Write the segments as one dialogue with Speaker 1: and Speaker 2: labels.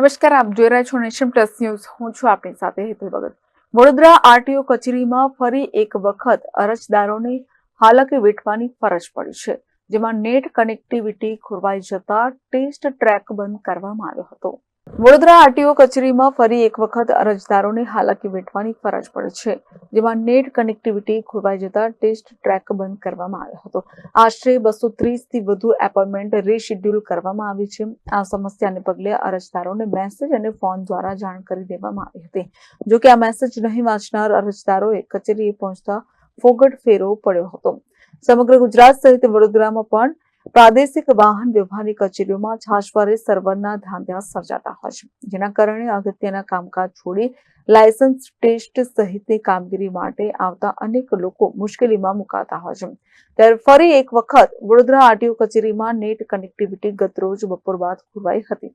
Speaker 1: નમસ્કાર, આપ જોઈ રહ્યા છો નેશન પ્લસ ન્યૂઝ. હું છું આપની સાથે હેતુલ ભગત. વડોદરા આરટીઓ કચેરીમાં ફરી એક વખત અરજદારોને હાલકે વેઠવાની ફરજ પડી છે, જેમાં નેટ કનેક્ટિવિટી ખોરવાઈ જતા ટેસ્ટ ટ્રેક બંધ કરવામાં આવ્યો હતો. વડોદરા આરટીઓ કચેરીમાં ફરી એક વખત અરજદારોને હાલાકી વેઠવાની ફરજ પડે છે, જેમાં નેટ કનેક્ટિવિટી ખોરવાઈ જતા ટેસ્ટ ટ્રેક બંધ કરવામાં આવ્યો હતો. આશરે બસો ત્રીસથી વધુ એપોઇન્ટમેન્ટ રીશેડ્યુલ કરવામાં આવી છે. આ સમસ્યાને પગલે અરજદારોને મેસેજ અને ફોન દ્વારા જાણ કરી દેવામાં આવી હતી. જોકે આ મેસેજ નહીં વાંચનાર અરજદારોએ કચેરીએ પહોંચતા ફોગટ ફેરો પડ્યો હતો. સમગ્ર ગુજરાત સહિત વડોદરામાં પણ પ્રાદેશિક વાહન વ્યવહારની કચેરીઓમાં છાશવારે સર્વરના ધાંધ્યા સર્જાતા હોય છે. જેના કારણે અગત્યના કામકાજ છોડી લાયસન્સ ટેસ્ટ સહિતની કામગીરી માટે આવતા અનેક લોકો મુશ્કેલીમાં મુકાતા હોય છે. ત્યારે ફરી એક વખત વડોદરા આરટીઓ કચેરીમાં નેટ કનેક્ટિવિટી ગતરોજ બપોર બાદ ખોરવાઈ હતી.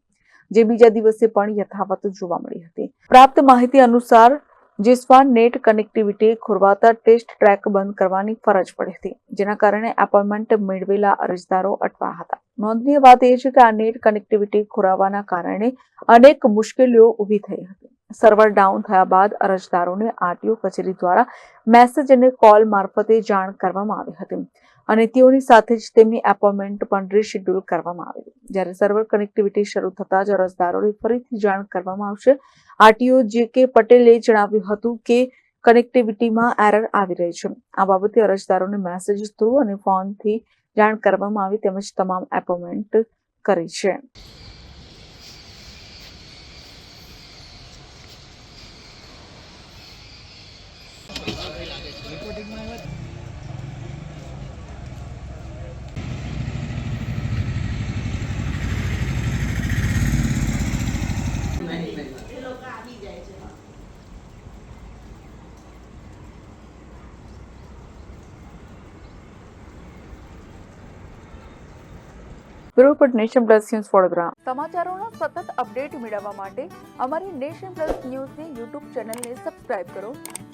Speaker 1: જે બીજા દિવસે પણ યથાવત જોવા મળી હતી. પ્રાપ્ત માહિતી અનુસાર જેસ્વાન નેટ કનેક્ટિવિટી ખોરવાતા ટેસ્ટ ટ્રેક બંધ કરવાની ફરજ પડી હતી, જેના કારણે એપોઇન્ટમેન્ટ મેળવેલા અરજદારો અટવા હતા. નોંધનીય વાત એ છે કે આ નેટ કનેક્ટિવિટી ખોરાવાના કારણે અનેક મુશ્કેલીઓ ઊભી થઈ હતી. સર્વર ડાઉન થયા બાદ અરજદારોને આરટીઓ કચેરી દ્વારા મેસેજ અને કોલ મારફતે જાણ કરવામાં આવી હતી. અને તેઓની સાથે જ તેમની એપોઇન્ટમેન્ટ પણ રીશેડ્યુલ કરવામાં આવી. જ્યારે સર્વર કનેક્ટિવિટી શરૂ થતાં જ અરજદારોને ફરીથી જાણ કરવામાં આવશે. આરટીઓ જે કે પટેલે જણાવ્યું હતું કે કનેક્ટિવિટીમાં એરર આવી રહી છે. આ બાબતે અરજદારોને મેસેજ થ્રુ અને ફોનથી જાણ કરવામાં આવી તેમજ તમામ એપોઇન્ટમેન્ટ કરી છે. Report Nation Plus News Vadodara. સમાચારોનો સતત અપડેટ મેળવવા માટે અમારી નેશન પ્લસ ન્યૂઝની યુટ્યુબ ચેનલને સબસ્ક્રાઇબ કરો.